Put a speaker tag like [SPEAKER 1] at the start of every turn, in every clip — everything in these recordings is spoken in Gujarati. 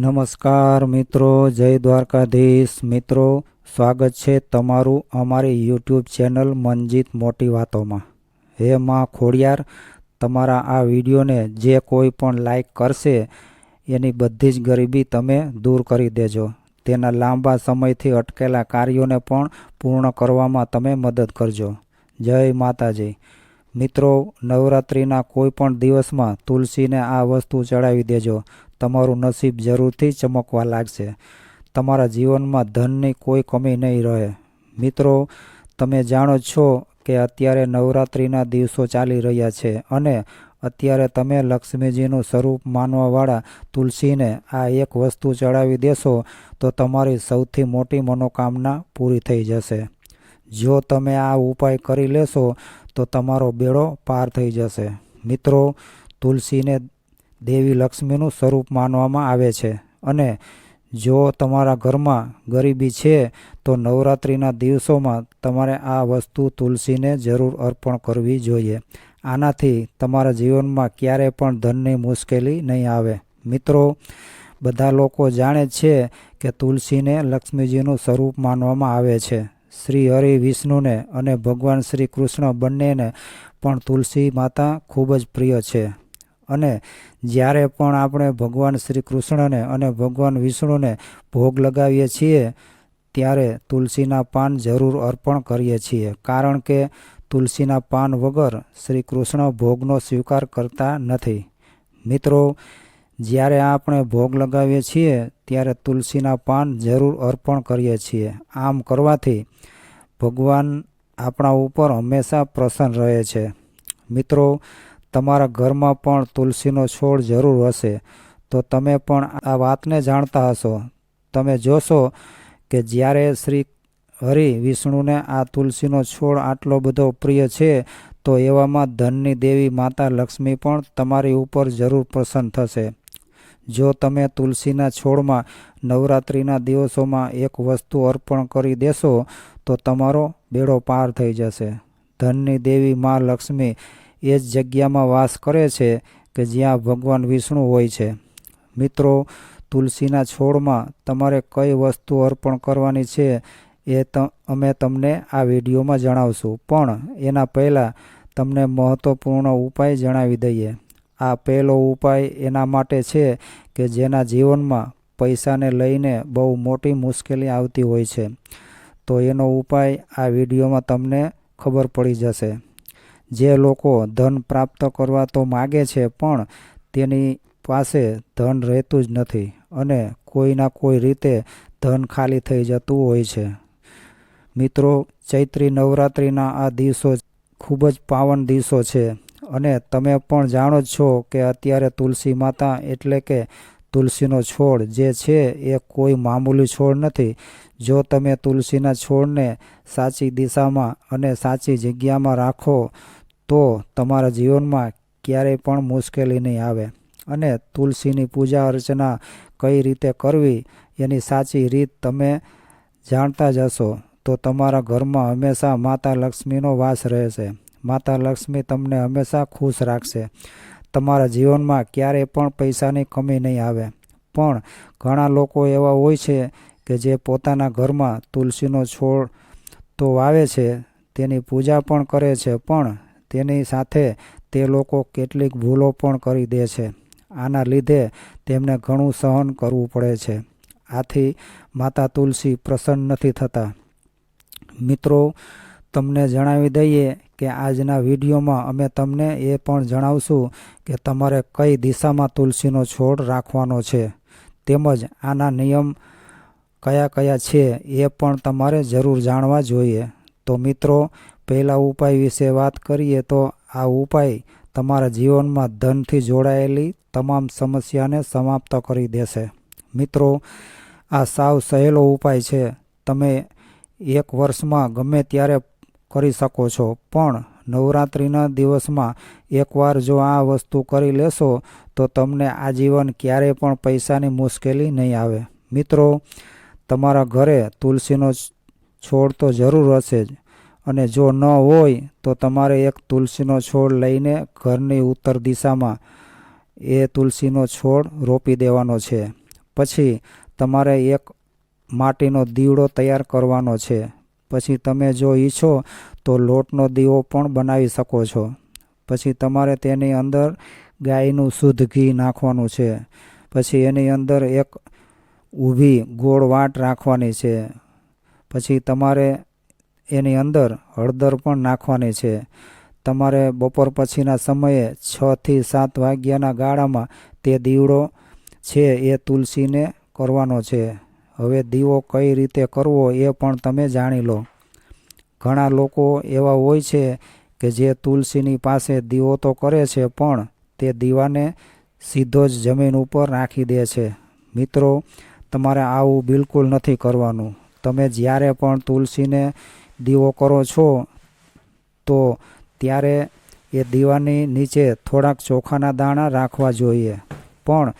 [SPEAKER 1] નમસ્કાર મિત્રો, જય દ્વારકાધીશ. મિત્રો, સ્વાગત છે તમારું અમારી યુટ્યુબ ચેનલ મનજીત મોટી વાતોમાં. હે માં ખોડિયાર, તમારા આ વિડીયોને જે કોઈ પણ લાઈક કરશે, એની બધી જ ગરીબી તમે દૂર કરી દેજો. તેના લાંબા સમયથી અટકેલા કાર્યોને પણ પૂર્ણ કરવામાં તમે મદદ કરજો. જય માતાજી. મિત્રો, નવરાત્રિના કોઈ પણ દિવસમાં તુલસીને આ વસ્તુ ચડાવી દેજો. તમારું નસીબ જરૂરથી ચમકવા લાગશે. તમારા જીવનમાં ધનની કોઈ કમી નહીં રહે. મિત્રો, તમે જાણો છો કે અત્યારે નવરાત્રિના દિવસો ચાલી રહ્યા છે અને અત્યારે તમે લક્ષ્મીજીનું સ્વરૂપ માનવાવાળા તુલસીને આ એક વસ્તુ ચડાવી દેશો, તો તમારી સૌથી મોટી મનોકામના પૂરી થઈ જશે. જો તમે આ ઉપાય કરી લેશો, તો તમારો બેડો પાર થઈ જશે. મિત્રો, તુલસીને દેવી લક્ષ્મીનું સ્વરૂપ માનવામાં આવે છે. અને જો તમારા ઘરમાં ગરીબી છે, તો નવરાત્રિના દિવસોમાં તમારે આ વસ્તુ તુલસીને જરૂર અર્પણ કરવી જોઈએ. આનાથી તમારા જીવનમાં ક્યારે પણ ધનની મુશ્કેલી નહીં આવે. મિત્રો, બધા લોકો જાણે છે કે તુલસીને લક્ષ્મીજીનું સ્વરૂપ માનવામાં આવે છે. શ્રી હરિ વિષ્ણુને અને ભગવાન શ્રી કૃષ્ણ બંનેને પણ તુલસી માતા ખૂબ જ પ્રિય છે. અને જ્યારે પણ આપણે ભગવાન શ્રી કૃષ્ણને અને ભગવાન વિષ્ણુને ભોગ લગાવીએ છીએ, ત્યારે તુલસીના પાન જરૂર અર્પણ કરીએ છીએ. કારણ કે તુલસીના પાન વગર શ્રી કૃષ્ણ ભોગનો સ્વીકાર કરતા નથી. મિત્રો, જ્યારે આપણે ભોગ લગાવીએ છીએ, ત્યારે તુલસીના પાન જરૂર અર્પણ કરીએ છીએ. આમ કરવાથી ભગવાન આપણા ઉપર હંમેશા પ્રસન્ન રહે છે. મિત્રો તમારા ઘરમાં પણ તુલસીનો છોડ જરૂર હશે, તો તમે પણ આ વાતને જાણતા હશો. તમે જોશો કે જ્યારે શ્રી હરિ વિષ્ણુને આ તુલસીનો છોડ આટલો બધો પ્રિય છે, તો એવામાં ધનની દેવી માતા લક્ષ્મી પણ તમારી ઉપર જરૂર પ્રસન્ન થશે. જો તમે તુલસીના છોડમાં નવરાત્રિના દિવસોમાં એક વસ્તુ અર્પણ કરી દેશો, તો તમારો બેડો પાર થઈ જશે. ધનની દેવી મા લક્ષ્મી એ જ જગ્યામાં વાસ કરે છે કે જ્યાં ભગવાન વિષ્ણુ હોય છે. મિત્રો, તુલસીના છોડમાં તમારે કઈ વસ્તુ અર્પણ કરવાની છે એ અમે તમને આ વિડીયોમાં જણાવશું. પણ એના પહેલાં તમને મહત્ત્વપૂર્ણ ઉપાય જણાવી દઈએ. આ પહેલો ઉપાય એના માટે છે કે જેના જીવનમાં પૈસાને લઈને બહુ મોટી મુશ્કેલી આવતી હોય છે. તો એનો ઉપાય આ વિડીયોમાં તમને ખબર પડી જશે. જે લોકો ધન પ્રાપ્ત કરવા તો માગે છે, પણ તેની પાસે ધન રહેતું જ નથી અને કોઈના કોઈ રીતે ધન ખાલી થઈ જતું હોય છે. મિત્રો, ચૈત્રી નવરાત્રિના આ દિવસો ખૂબ જ પાવન દિવસો છે અને તમે પણ જાણો જ છો કે અત્યારે તુલસી માતા એટલે કે તુલસીનો છોડ જે છે એ કોઈ મામૂલી છોડ નથી. જો તમે તુલસીના છોડને સાચી દિશામાં અને સાચી જગ્યામાં રાખો તો તમારા જીવનમાં ક્યારેય પણ મુશ્કેલી નહીં આવે. અને તુલસીની પૂજા અર્ચના કઈ રીતે કરવી એની સાચી રીત તમે જાણતા જ હશો. તો તમારા ઘરમાં હંમેશા માતા લક્ષ્મીનો વાસ રહેશે. માતા લક્ષ્મી તમને હંમેશા ખુશ રાખશે. તમારા જીવનમાં ક્યારેય પણ પૈસાની કમી નહીં આવે. પણ ઘણા લોકો એવા હોય છે કે જે પોતાના ઘરમાં તુલસીનો છોડ તો વાવે છે, તેની પૂજા પણ કરે છે, પણ તેની સાથે તે લોકો કેટલીક ભૂલો પણ કરી દે છે. આના લીધે તેમને ઘણું સહન કરવું પડે છે. આથી માતા તુલસી પ્રસન્ન નથી થતા. મિત્રો, તમને જણાવી દઈએ કે આજના વિડીયોમાં અમે તમને એ પણ જણાવશું કે તમારે કઈ દિશામાં તુલસીનો છોડ રાખવાનો છે. તેમજ આના નિયમ કયા કયા છે એ પણ તમારે જરૂર જાણવા જોઈએ. તો મિત્રો પહેલા ઉપાય વિશે વાત કરીએ તો આ ઉપાય તમારા જીવનમાં ધનથી જોડાયેલી તમામ સમસ્યાને સમાપ્ત કરી દેશે. મિત્રો, આ સાવ સહેલો ઉપાય છે. તમે એક વર્ષમાં ગમે ત્યારે કરી શકો છો, પણ નવરાત્રિના દિવસમાં એકવાર જો આ વસ્તુ કરી લેશો, તો તમને આજીવન ક્યારેય પણ પૈસાની મુશ્કેલી નહીં આવે. મિત્રો, તમારા ઘરે તુલસીનો છોડ તો જરૂર હશે જ અને જો ન હોય તો તમારે એક તુલસીનો છોડ લઈને ઘરની ઉત્તર દિશામાં એ તુલસીનો છોડ રોપી દેવાનો છે. પછી તમારે એક માટીનો દીવડો તૈયાર કરવાનો છે. પછી તમે જો ઈચ્છો તો લોટનો દીવો પણ બનાવી શકો છો. પછી તમારે તેની અંદર ગાયનું શુદ્ધ ઘી નાખવાનું છે. પછી એની અંદર એક ઊભી ગોળ વાટ રાખવાની છે. પછી તમારે એની અંદર હળદર પણ નાખવાની છે. તમારે બપોર પછીના સમયે છથી સાત વાગ્યાના ગાળામાં તે દીવડો છે એ તુલસીને કરવાનો છે. હવે દીવો કઈ રીતે કરવો એ પણ તમે જાણી લો. ઘણા લોકો એવા હોય છે કે જે તુલસીની પાસે દીવો તો કરે છે, પણ તે દીવાને સીધો જ જમીન ઉપર રાખી દે છે. મિત્રો, તમારે આવું બિલકુલ નથી કરવાનું. તમે જ્યારે પણ તુલસીને દીવો કરો છો, તો ત્યારે એ દીવાની નીચે થોડાક ચોખાના દાણા રાખવા જોઈએ. પણ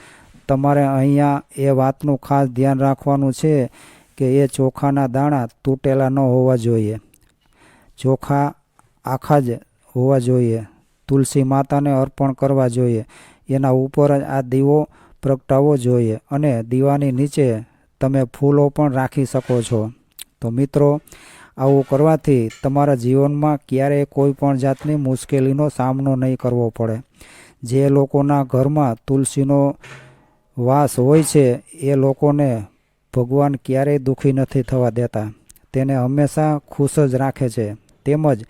[SPEAKER 1] તમારે અહીંયા એ વાતનું ખાસ ધ્યાન રાખવાનું છે કે એ ચોખાના દાણા તૂટેલા ન હોવા જોઈએ. ચોખા આખા જ હોવા જોઈએ. તુલસી માતાને અર્પણ કરવા જોઈએ. એના ઉપર જ આ દીવો પ્રગટાવવો જોઈએ અને દીવાની નીચે તમે ફૂલો પણ રાખી શકો છો. તો મિત્રો આવું કરવાથી તમારા જીવનમાં ક્યારેય કોઈ પણ જાતની મુશ્કેલીનો સામનો નહીં કરવો પડે. જે લોકોના ઘરમાં તુલસીનો વાસ હોય છે, એ લોકોને ભગવાન ક્યારેય દુઃખી નથી થવા દેતા. તેને હંમેશા ખુશ જ રાખે છે. તેમજ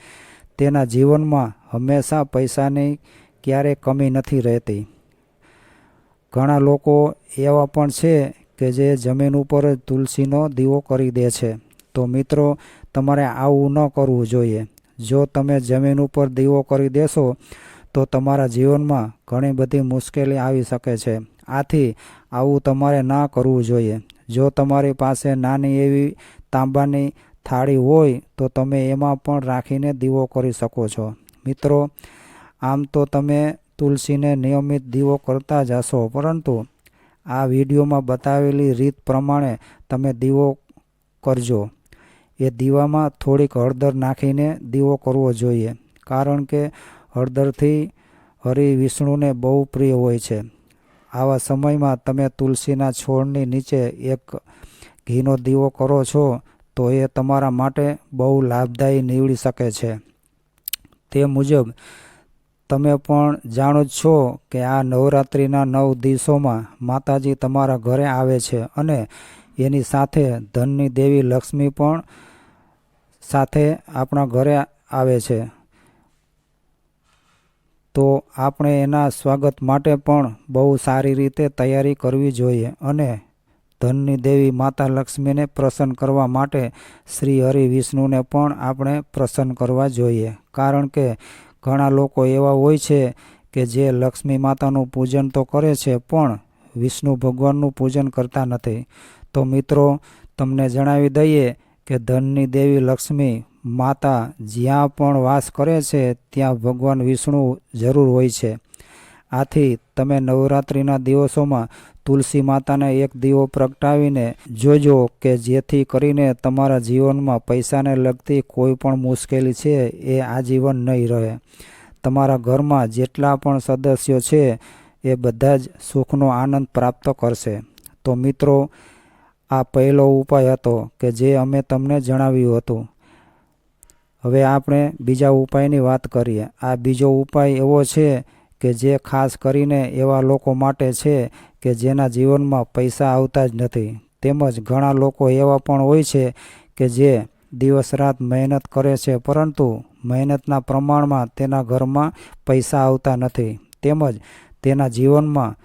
[SPEAKER 1] તેના જીવનમાં હંમેશા પૈસાની ક્યારેય કમી નથી રહેતી. ઘણા લોકો એવા પણ છે કે જે જમીન ઉપર તુલસીનો દીવો કરી દે છે. તો મિત્રો તમારે આવું ન કરવું જોઈએ. જો તમે જમીન ઉપર દીવો કરી દેશો, તો તમારા જીવનમાં ઘણી બધી મુશ્કેલી આવી શકે છે. આથી આવું તમારે ના કરવું જોઈએ. જો તમારી પાસે નાની એવી તાંબાની થાળી હોય, તો તમે એમાં પણ રાખીને દીવો કરી શકો છો. મિત્રો, આમ તો તમે તુલસીને નિયમિત દીવો કરતા જ હશો, પરંતુ આ વિડીયોમાં બતાવેલી રીત પ્રમાણે તમે દીવો કરજો. એ દીવામાં થોડીક હળદર નાખીને દીવો કરવો જોઈએ, કારણ કે હળદરથી હરિ વિષ્ણુને બહુ પ્રિય હોય છે. આવા સમયમાં તમે તુલસીના છોડની નીચે એક ઘીનો દીવો કરો છો, તો એ તમારા માટે બહુ લાભદાયી નીવડી શકે છે. તે મુજબ, તમે પણ જાણો જ છો કે આ નવરાત્રિના નવ દિવસોમાં માતાજી તમારા ઘરે આવે છે અને એની સાથે ધનની દેવી લક્ષ્મી પણ સાથે આપણા ઘરે આવે છે. તો આપણે એના સ્વાગત માટે પણ બહુ સારી રીતે તૈયારી કરવી જોઈએ અને ધનની દેવી માતા લક્ષ્મીને પ્રસન્ન કરવા માટે શ્રી હરિ વિષ્ણુને પણ આપણે પ્રસન્ન કરવા જોઈએ. કારણ કે ઘણા લોકો એવા હોય છે કે જે લક્ષ્મી માતાનું પૂજન તો કરે છે, પણ વિષ્ણુ ભગવાનનું પૂજન કરતા નથી. તો મિત્રો, તમને જણાવી દઈએ કે ધનની દેવી લક્ષ્મી માતા જ્યાં પણ વાસ કરે છે, ત્યાં ભગવાન વિષ્ણુ જરૂર હોય છે. આથી તમે નવરાત્રિના દિવસોમાં તુલસી માતાને એક દીવો પ્રગટાવીને જોજો કે જેથી કરીને તમારા જીવનમાં પૈસાને લગતી કોઈ પણ મુશ્કેલી છે, એ આજીવન નહીં રહે. તમારા ઘરમાં જેટલા પણ સદસ્યો છે, એ બધા જ સુખનો આનંદ પ્રાપ્ત કરશે. તો મિત્રો આ પહેલો ઉપાય હતો કે જે અમે તમને જણાવ્યું હતું. હવે આપણે બીજા ઉપાયની વાત કરીએ. આ બીજો ઉપાય એવો છે કે જે ખાસ કરીને એવા લોકો માટે છે કે જેના જીવનમાં પૈસા આવતા જ નથી. તેમજ ઘણા લોકો એવા પણ હોય છે કે જે દિવસ રાત મહેનત કરે છે, પરંતુ મહેનતના પ્રમાણમાં તેના ઘરમાં પૈસા આવતા નથી. તેમજ તેના જીવનમાં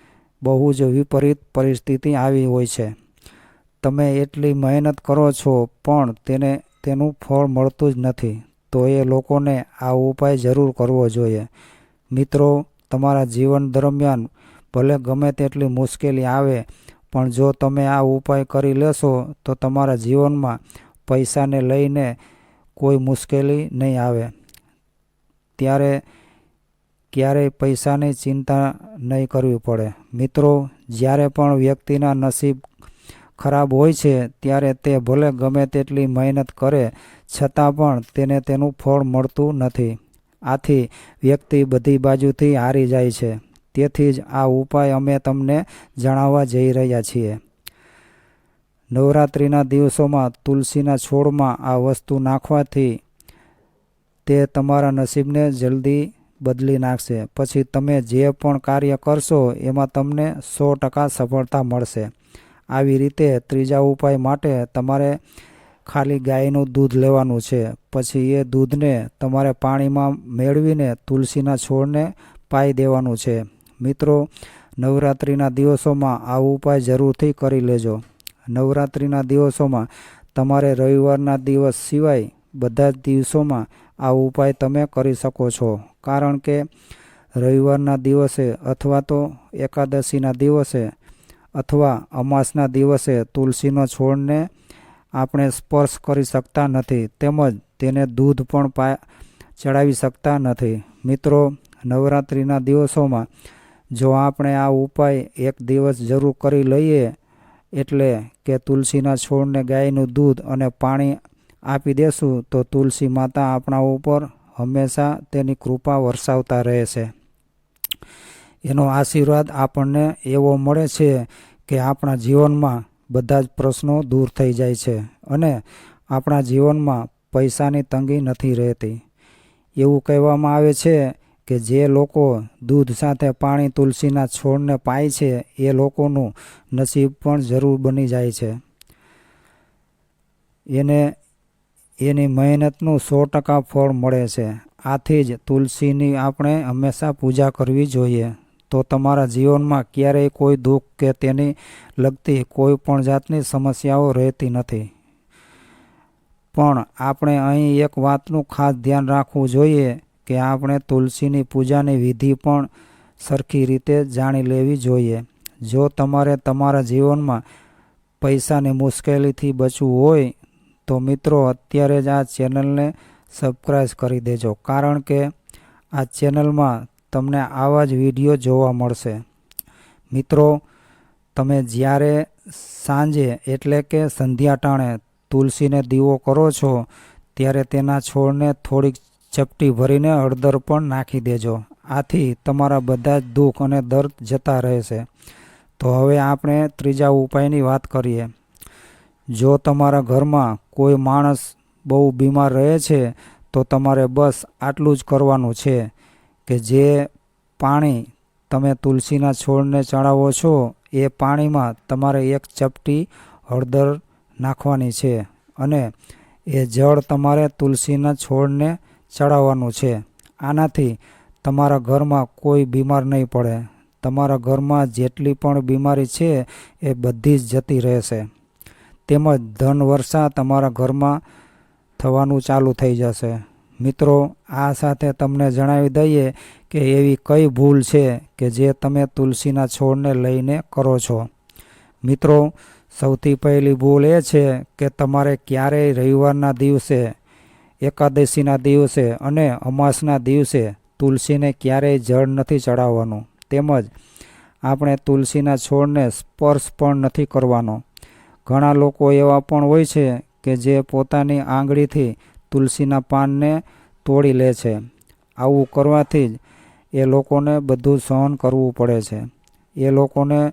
[SPEAKER 1] બહુ જ વિપરીત પરિસ્થિતિ આવી હોય છે. તમે એટલી મહેનત કરો છો, પણ તેને, તેનું ફળ મળતું જ નથી. તો એ લોકોને આ ઉપાય જરૂર કરવો જોઈએ. મિત્રો, તમારા જીવન દરમિયાન ભલે ગમે તેટલી મુશ્કેલી આવે, પણ જો તમે આ ઉપાય કરી લેશો, તો તમારા જીવનમાં પૈસાને લઈને કોઈ મુશ્કેલી નહીં આવે. ત્યારે ક્યારેય પૈસાની ચિંતા નહીં કરવી પડે. મિત્રો, જ્યારે પણ વ્યક્તિના નસીબ ખરાબ હોય છે, ત્યારે તે ભલે ગમે તેટલી મહેનત કરે, છતાં પણ તેને તેનું ફળ મળતું નથી. આથી વ્યક્તિ બધી બાજુથી હારી જાય છે. તેથી જ આ ઉપાય અમે તમને જણાવવા જઈ રહ્યા છીએ. નવરાત્રિના દિવસોમાં તુલસીના છોડમાં આ વસ્તુ નાખવાથી તે તમારા નસીબને જલ્દી બદલી નાખશે. પછી તમે જે પણ કાર્ય કરશો, એમાં તમને સો ટકા સફળતા મળશે. આવી રીતે ત્રીજા ઉપાય માટે તમારે ખાલી ગાયનું દૂધ લેવાનું છે. પછી એ દૂધને તમારે પાણીમાં મેળવીને તુલસીના છોડને પાઈ દેવાનું છે. મિત્રો, નવરાત્રિના દિવસોમાં આ ઉપાય જરૂરથી કરી લેજો. નવરાત્રિના દિવસોમાં તમારે રવિવારના દિવસ સિવાય બધા જ દિવસોમાં આ ઉપાય તમે કરી શકો છો. કારણ કે રવિવારના દિવસે અથવા તો એકાદશીના દિવસે અથવા અમાસના દિવસે તુલસીનો છોડને આપણે સ્પર્શ કરી શકતા નથી, તેમજ તેને દૂધ પણ પા ચડાવી શકતા નથી. મિત્રો, નવરાત્રિના દિવસોમાં જો આપણે આ ઉપાય એક દિવસ જરૂર કરી લઈએ, એટલે કે તુલસીના છોડને ગાયનું દૂધ અને પાણી આપી દેશું, તો તુલસી માતા આપણા ઉપર હંમેશા તેની કૃપા વરસાવતા રહે છે એનો આશીર્વાદ આપણને એવો મળે છે કે આપણા જીવનમાં બધા જ પ્રશ્નો દૂર થઈ જાય છે અને આપણા જીવનમાં પૈસાની તંગી નથી રહેતી. એવું કહેવામાં આવે છે કે જે લોકો દૂધ સાથે પાણી તુલસીના છોડને પાય છે, એ લોકોનું નસીબ પણ જરૂર બની જાય છે. એને, એની મહેનતનું સો ટકા ફળ મળે છે. આથી જ તુલસીની આપણે હંમેશા પૂજા કરવી જોઈએ. તો તમારા જીવનમાં ક્યારેય કોઈ દુઃખ કે તેની લગતી કોઈ પણ જાતની સમસ્યાઓ રહેતી નથી. પણ આપણે અહીં એક વાતનું ખાસ ધ્યાન રાખવું જોઈએ કે આપણે તુલસીની પૂજાની વિધિ પણ સરખી રીતે જાણી લેવી જોઈએ. જો તમારે તમારા જીવનમાં પૈસાની મુશ્કેલીથી બચવું હોય, તો મિત્રો અત્યારે જ આ ચેનલને સબસ્ક્રાઈબ કરી દેજો. કારણ કે આ ચેનલમાં તમને આવા જ વીડિયો જોવા મળશે. મિત્રો, તમે જ્યારે સાંજે એટલે કે સંધ્યા ટાણે તુલસીને દીવો કરો છો, ત્યારે તેના છોડને થોડીક ચપટી ભરીને હળદર પણ નાખી દેજો. આથી તમારા બધા જ દુઃખ અને દર્દ જતા રહેશે. તો હવે આપણે ત્રીજા ઉપાયની વાત કરીએ. જો તમારા ઘરમાં કોઈ માણસ બહુ બીમાર રહે છે, તો તમારે બસ આટલું જ કરવાનું છે. કે જે પાણી તમે તુલસીના છોડને ચડાવો છો, એ પાણીમાં તમારે એક ચપટી હળદર નાખવાની છે અને એ જળ તમારે તુલસીના છોડને ચડાવવાનું છે. આનાથી તમારા ઘરમાં કોઈ બીમાર નહીં પડે. તમારા ઘરમાં જેટલી પણ બીમારી છે, એ બધી જ જતી રહેશે. તેમજ ધન વર્ષા તમારા ઘરમાં થવાનું ચાલુ થઈ જશે. મિત્રો, આ સાથે તમને જણાવી દઈએ કે એવી કઈ ભૂલ છે કે જે તમે તુલસીના છોડને લઈને કરો છો. મિત્રો, સૌથી પહેલી ભૂલ એ છે કે તમારે ક્યારેય રવિવારના દિવસે, એકાદશીના દિવસે અને અમાસના દિવસે તુલસીને ક્યારેય જળ નથી ચડાવવાનું. તેમજ આપણે તુલસીના છોડને સ્પર્શ પણ નથી કરવાનો. ઘણા લોકો એવા પણ હોય છે કે જે પોતાની આંગળીથી તુલસીના પાનને તોડી લે છે. આવું કરવાથી જ એ લોકોને બધું સહન કરવું પડે છે. એ લોકોને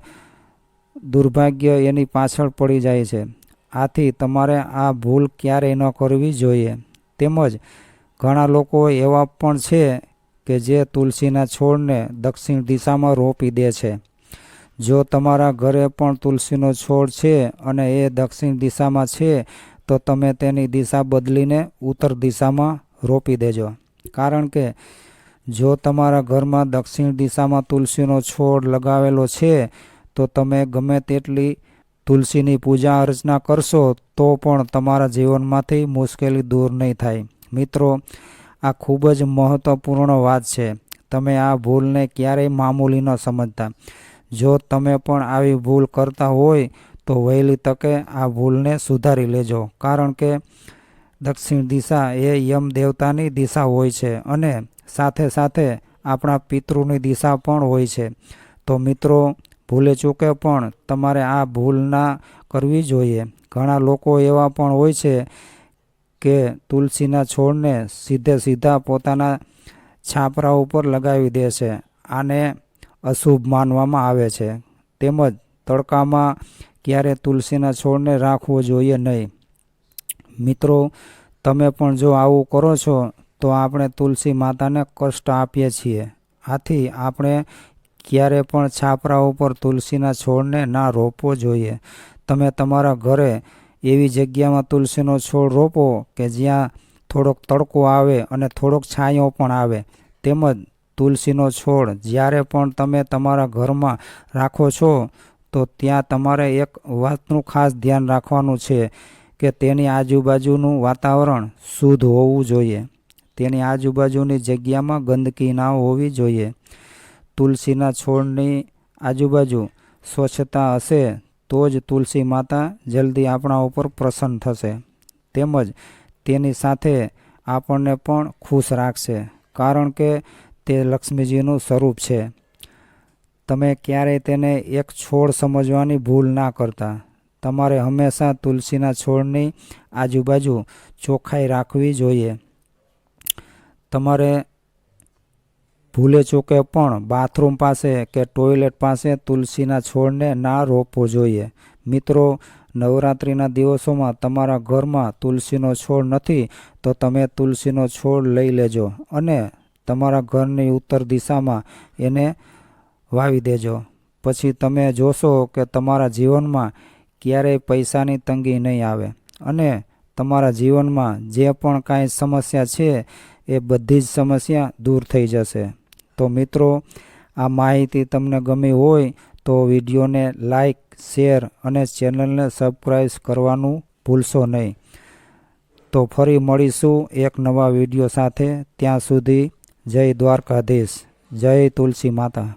[SPEAKER 1] દુર્ભાગ્ય એની પાછળ પડી જાય છે. આથી તમારે આ ભૂલ ક્યારેય ન કરવી જોઈએ. તેમજ ઘણા લોકો એવા પણ છે કે જે તુલસીના છોડને દક્ષિણ દિશામાં રોપી દે છે. જો તમારા ઘરે પણ તુલસીનો છોડ છે અને એ દક્ષિણ દિશામાં છે તો તમે તેની દિશા બદલીને ઉત્તર દિશામાં રોપી દેજો. કારણ કે જો તમારા ઘરમાં દક્ષિણ દિશામાં તુલસીનો છોડ લગાવેલો છે, તો તમે ગમે તેટલી તુલસીની પૂજા અર્ચના કરશો, તો પણ તમારા જીવનમાંથી મુશ્કેલી દૂર નહીં થાય. મિત્રો, આ ખૂબ જ મહત્ત્વપૂર્ણ વાત છે. તમે આ ભૂલને ક્યારેય મામૂલી ન સમજતા. જો તમે પણ આવી ભૂલ કરતા હોય તો વહેલી તકે આ ભૂલને સુધારી લેજો. કારણ કે દક્ષિણ દિશા એ યમ દેવતાની દિશા હોય છે અને સાથે સાથે આપણા પિતૃની દિશા પણ હોય છે. તો મિત્રો, ભૂલે ચૂકે પણ તમારે આ ભૂલ ના કરવી જોઈએ. ઘણા લોકો એવા પણ હોય છે કે તુલસીના છોડને સીધે સીધા પોતાના છાપરા ઉપર લગાવી દે છે. આને અશુભ માનવામાં આવે છે. તેમજ તડકામાં ક્યારે તુલસીના છોડને રાખવો જોઈએ નહીં. મિત્રો, તમે પણ જો આવું કરો છો, તો આપણે તુલસી માતાને કષ્ટ આપીએ છીએ. આથી આપણે ક્યારે પણ છાપરા ઉપર તુલસીના છોડને ના રોપવો જોઈએ. તમે તમારા ઘરે એવી જગ્યામાં તુલસીનો છોડ રોપો કે જ્યાં થોડોક તડકો આવે અને થોડોક છાંયો પણ આવે. તેમજ તુલસીનો છોડ જ્યારે પણ તમે તમારા ઘરમાં રાખો છો તો ત્યાં તમારે એક વાતનું ખાસ ધ્યાન રાખવાનું છે કે તેની આજુબાજુનું વાતાવરણ શુદ્ધ હોવું જોઈએ. તેની આજુબાજુની જગ્યામાં ગંદકી ના હોવી જોઈએ. તુલસીના છોડની આજુબાજુ સ્વચ્છતા હશે તો જ તુલસી માતા જલ્દી આપણા ઉપર પ્રસન્ન થશે. તેમજ તેની સાથે આપણને પણ ખુશ રાખશે, કારણ કે તે લક્ષ્મીજીનું સ્વરૂપ છે. તમે ક્યારેય તેને એક છોડ સમજવાની ભૂલ ના કરતા. તમારે હંમેશા તુલસીના છોડની આજુબાજુ ચોખ્ખાઈ રાખવી જોઈએ. તમારે ભૂલે ચૂકે પણ બાથરૂમ પાસે કે ટોયલેટ પાસે તુલસીના છોડને ના રોપવો જોઈએ. મિત્રો, નવરાત્રિના દિવસોમાં તમારા ઘરમાં તુલસીનો છોડ નથી તો તમે તુલસીનો છોડ લઈ લેજો અને તમારા ઘરની ઉત્તર દિશામાં એને વાવી દેજો. પછી તમે જોશો કે તમારા જીવનમાં ક્યારેય પૈસાની તંગી નહીં આવે અને તમારા જીવનમાં જે પણ કાંઈ સમસ્યા છે એ બધી જ સમસ્યા દૂર થઈ જશે. તો મિત્રો, આ માહિતી તમને ગમી હોય તો વિડીયોને લાઈક, શેર અને ચેનલને સબસ્ક્રાઈબ કરવાનું ભૂલશો નહીં. તો ફરી મળીશું એક નવા વીડિયો સાથે. ત્યાં સુધી જય દ્વારકાધીશ. જય તુલસી માતા.